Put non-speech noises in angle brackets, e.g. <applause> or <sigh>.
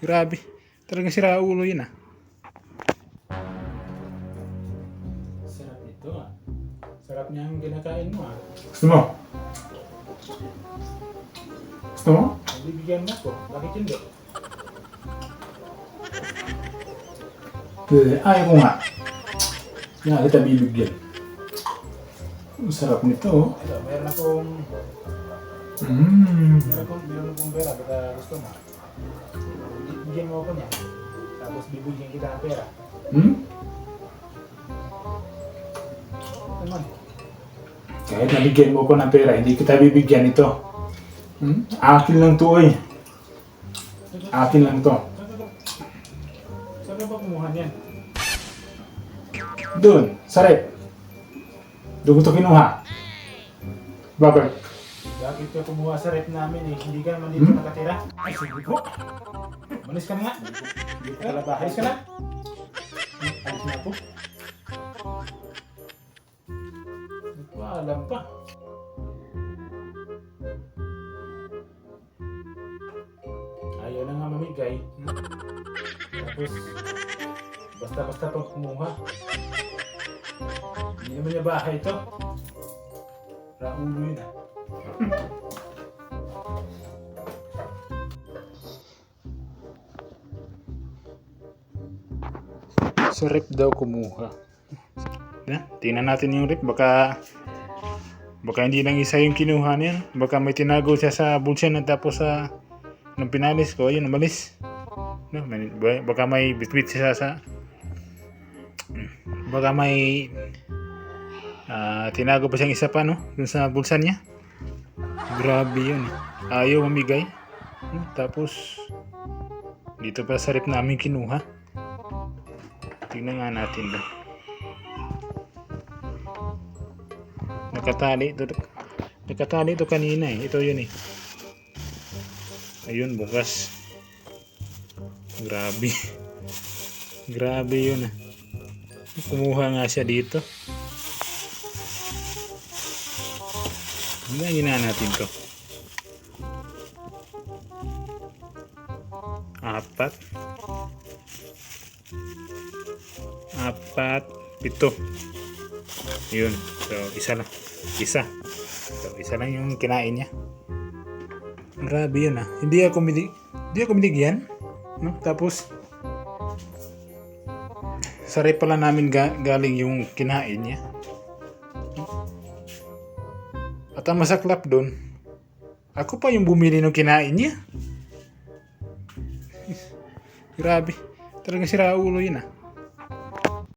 Grabe. Talagang sira ulo yun ah. Sarap ito ah. Sarap niya ang ginakain mo ah. Gusto mo? Gusto mo? Bibigyan mo ko. Bakit hindi? Eh, ayaw ko nga. Nga, kita bibigyan. Ang sarap nito oh. Ito, meron akong... Mmm. Meron akong, meron akong pera. Baka gusto mo. Bigyan mo ako niya. Tapos bibigyan kita ng pera. Hmm? Naman. Kahit nabigyan mo ko ng pera, hindi kita bibigyan ito. Hmm? Akin lang to eh. Akin lang to. Saan ka ba kumuha niyan? Doon, sa rep. Doon ko to kinuha. Bakit? Bakit ka kumuha sa rep namin eh? Hindi ka naman dito nakatira? Ay, sige po. Malis ka na nga. Dito ka na ba? Alis ka na. Hmm, Alis na ako. Nagpaalam pa. Ayaw na nga mamigay. Hmm? Tapos, basta-basta pang kumuha. Hindi naman niya bahay ito. Raulo yun ah. Sa rep daw kumuha. Na, tingnan natin yung rep. Baka baka hindi lang isa yung kinuha niya. Baka may tinago siya sa bulsa na tapos sa nung pinalis ko, ayun, umalis. No, may, baka may bitbit siya sa baka may ah, tinago pa siyang isa pa no dun sa bulsa niya grabe yun. Eh. ayaw mamigay. No? tapos dito pa sa rep namin kinuha. Tingnan nga natin ba nakatali ito nakatali ito kanina eh. Ito yun eh. Ayun bukas. Grabe. <laughs> Grabe yun ah. Kumuha nga siya dito Hanggang gina natin to. Apat. Apat. Pito. Yun. So, isa lang. Isa. So, isa lang yung kinain niya. Grabe yun ah. Hindi ako minig... Hindi ako binigyan. No? Tapos, sa pala namin ga- galing yung kinain niya. At ang masaklap doon, ako pa yung bumili ng kinain niya. <laughs> Grabe. Talagang sira ulo yun ah.